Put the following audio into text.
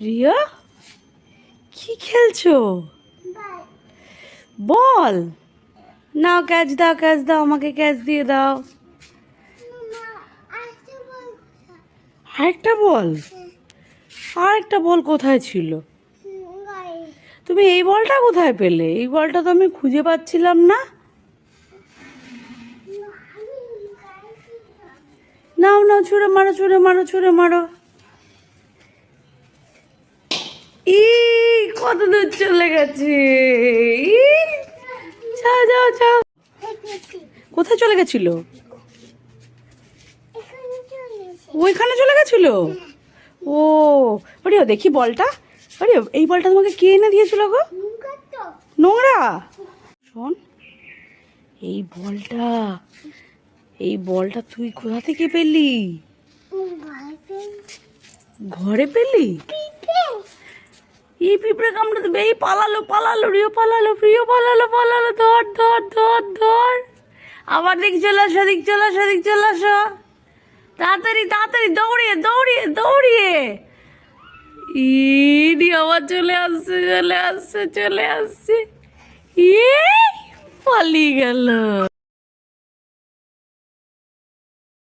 রিয়া? কি খেলছো? বল। নাও ক্যাচ দাও ক্যাচ দাও, আমাকে ক্যাচ দিয়ে দাও। আরেকটা বল। আরেকটা বল কোথায় ছিল? তুমি এই বলটা কোথায় পেলে? এই বলটা তো আমি খুঁজে পাচ্ছিলাম না। নাও নাও, ছুঁড়ে মারো ছুঁড়ে মারো ছুঁড়ে মারো ই কত দূর চলে গেছে। ই, যাও যাও যাও। কোথায় চলে গেছিল? ওইখানে চলে গেছিল? ও ওরে দেখি বলটা। আরে এই বলটা তোমাকে কে এনে দিয়েছিল গো? নোংরা। শোন এই বলটা এই বলটা তুই কোথা থেকে পেলি। ঘরে পেলি? এই পিঁপড়ে কামড়ে দেবে, এই পালালো পালালো, রিও পালালো প্রিয় পালালো পালালো, ধর ধর ধর ধর। আবার দিক চলে আসো, দিক চলে আসো, দিক চলে আসো। তাড়াতাড়ি তাড়াতাড়ি, দৌড়িয়ে দৌড়িয়ে দৌড়িয়ে। ইডি, আবার চলে আসছে চলে আসছে চলে আসছে। ইয়ে পালিয়ে গেল।